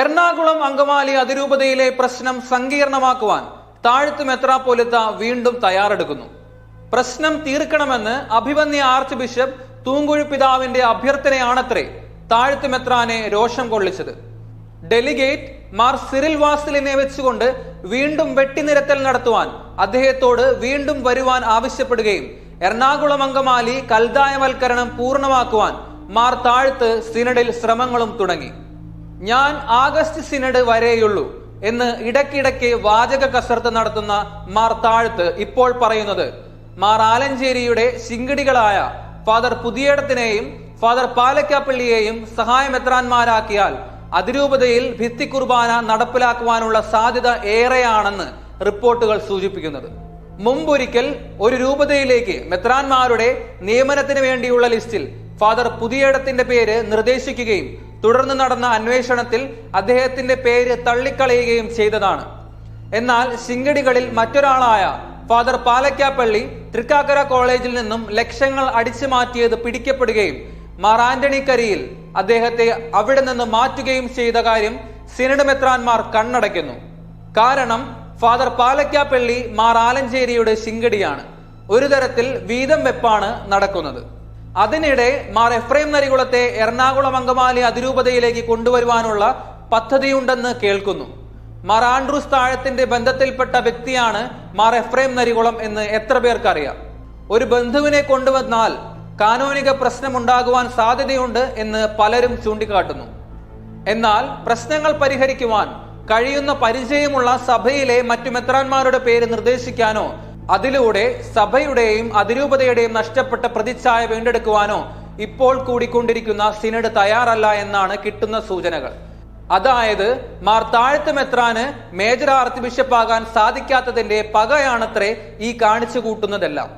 എറണാകുളം അങ്കമാലി അതിരൂപതയിലെ പ്രശ്നം സങ്കീർണമാക്കുവാൻ താഴ്ത്തു മെത്രാപ്പോലിത്ത വീണ്ടും തയ്യാറെടുക്കുന്നു. പ്രശ്നം തീർക്കണമെന്ന് അഭിവന്യ ആർച്ച് ബിഷപ്പ് തൂങ്കുഴി പിതാവിന്റെ അഭ്യർത്ഥനയാണത്രേ താഴ്ത്തു മെത്രാനെ രോഷം കൊള്ളിച്ചത്. ഡെലിഗേറ്റ് മാർ സിറിൽ വാസിലിനെ വെച്ചുകൊണ്ട് വീണ്ടും വെട്ടിനിരത്തൽ നടത്തുവാൻ അദ്ദേഹത്തോട് വീണ്ടും വരുവാൻ ആവശ്യപ്പെടുകയും എറണാകുളം അങ്കമാലി കൽദായവൽക്കരണം പൂർണമാക്കുവാൻ മാർ താഴ്ത്ത് സിനഡിൽ ശ്രമങ്ങളും തുടങ്ങി. ഞാൻ ആഗസ്റ്റ് സിനഡ് വരെയുള്ളൂ എന്ന് ഇടയ്ക്കിടയ്ക്ക് വാചക കസർത്ത് നടത്തുന്ന മാർ താഴ്ത്ത് ഇപ്പോൾ പറയുന്നത്. മാർ ആലഞ്ചേരിയുടെ ശിങ്കിടികളായ ഫാദർ പുതിയടത്തിനെയും ഫാദർ പാലക്കാപ്പള്ളിയെയും സഹായമെത്രാന്മാരാക്കിയാൽ അതിരൂപതയിൽ ഭിത്തി കുർബാന നടപ്പിലാക്കുവാനുള്ള സാധ്യത ഏറെയാണെന്ന് റിപ്പോർട്ടുകൾ സൂചിപ്പിക്കുന്നത്. മുമ്പൊരിക്കൽ ഒരു രൂപതയിലേക്ക് മെത്രാന്മാരുടെ നിയമനത്തിന് വേണ്ടിയുള്ള ലിസ്റ്റിൽ ഫാദർ പുതിയടത്തിന്റെ പേര് നിർദ്ദേശിക്കുകയും തുടർന്ന് നടന്ന അന്വേഷണത്തിൽ അദ്ദേഹത്തിന്റെ പേര് തള്ളിക്കളയുകയും ചെയ്തതാണ്. എന്നാൽ ശിങ്കടികളിൽ മറ്റൊരാളായ ഫാദർ പാലക്കാപ്പള്ളി തൃക്കാക്കര കോളേജിൽ നിന്നും ലക്ഷങ്ങൾ അടിച്ചു മാറ്റിയത് പിടിക്കപ്പെടുകയും മാർ കരിയിൽ അദ്ദേഹത്തെ അവിടെ നിന്ന് മാറ്റുകയും ചെയ്ത കാര്യം സിനഡ് മെത്രാൻമാർ കണ്ണടയ്ക്കുന്നു. കാരണം ഫാദർ പാലക്കാപ്പള്ളി മാർ ആലഞ്ചേരിയുടെ ശിങ്കടിയാണ്. ഒരു തരത്തിൽ വീതം വെപ്പാണ് നടക്കുന്നത്. അതിനിടെ മാർ എഫ്രൈം നരികുളത്തെ എറണാകുളം അങ്കമാലി അതിരൂപതയിലേക്ക് കൊണ്ടുവരുവാനുള്ള പദ്ധതിയുണ്ടെന്ന് കേൾക്കുന്നു. മാർ ആൻഡ്രൂസ് താഴത്തിന്റെ ബന്ധത്തിൽപ്പെട്ട വ്യക്തിയാണ് മാർ എഫ്രൈം നരികുളം എന്ന് എത്ര പേർക്കറിയാം? ഒരു ബന്ധുവിനെ കൊണ്ടുവന്നാൽ കാനോനിക പ്രശ്നമുണ്ടാകുവാൻ സാധ്യതയുണ്ട് എന്ന് പലരും ചൂണ്ടിക്കാട്ടുന്നു. എന്നാൽ പ്രശ്നങ്ങൾ പരിഹരിക്കുവാൻ കഴിയുന്ന പരിചയമുള്ള സഭയിലെ മറ്റു മെത്രാന്മാരുടെ പേര് നിർദ്ദേശിക്കാനോ അതിലൂടെ സഭയുടെയും അതിരൂപതയുടെയും നഷ്ടപ്പെട്ട പ്രതിച്ഛായ വീണ്ടെടുക്കുവാനോ ഇപ്പോൾ കൂടിക്കൊണ്ടിരിക്കുന്ന സിനഡ് തയ്യാറല്ല എന്നാണ് കിട്ടുന്ന സൂചനകൾ. അതായത് മാർ താഴ്ത്ത് മെത്രാന് മേജർ ആർച്ച് ബിഷപ്പാകാൻ സാധിക്കാത്തതിന്റെ പകയാണത്രേ ഈ കാണിച്ചു കൂട്ടുന്നതെല്ലാം.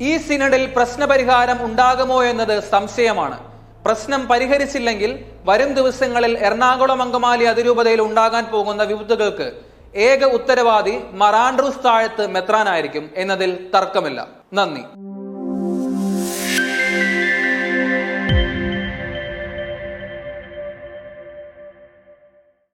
ഈ സിനഡിൽ പ്രശ്നപരിഹാരം ഉണ്ടാകുമോ എന്നത് സംശയമാണ്. പ്രശ്നം പരിഹരിച്ചില്ലെങ്കിൽ വരും ദിവസങ്ങളിൽ എറണാകുളം അങ്കമാലി അതിരൂപതയിൽ ഉണ്ടാകാൻ പോകുന്ന വിപത്തുകൾക്ക് ഏക ഉത്തരവാദി മറാൻഡ്രൂസ് താഴത്ത് മെത്രാനായിരിക്കും എന്നതിൽ തർക്കമില്ല. നന്ദി.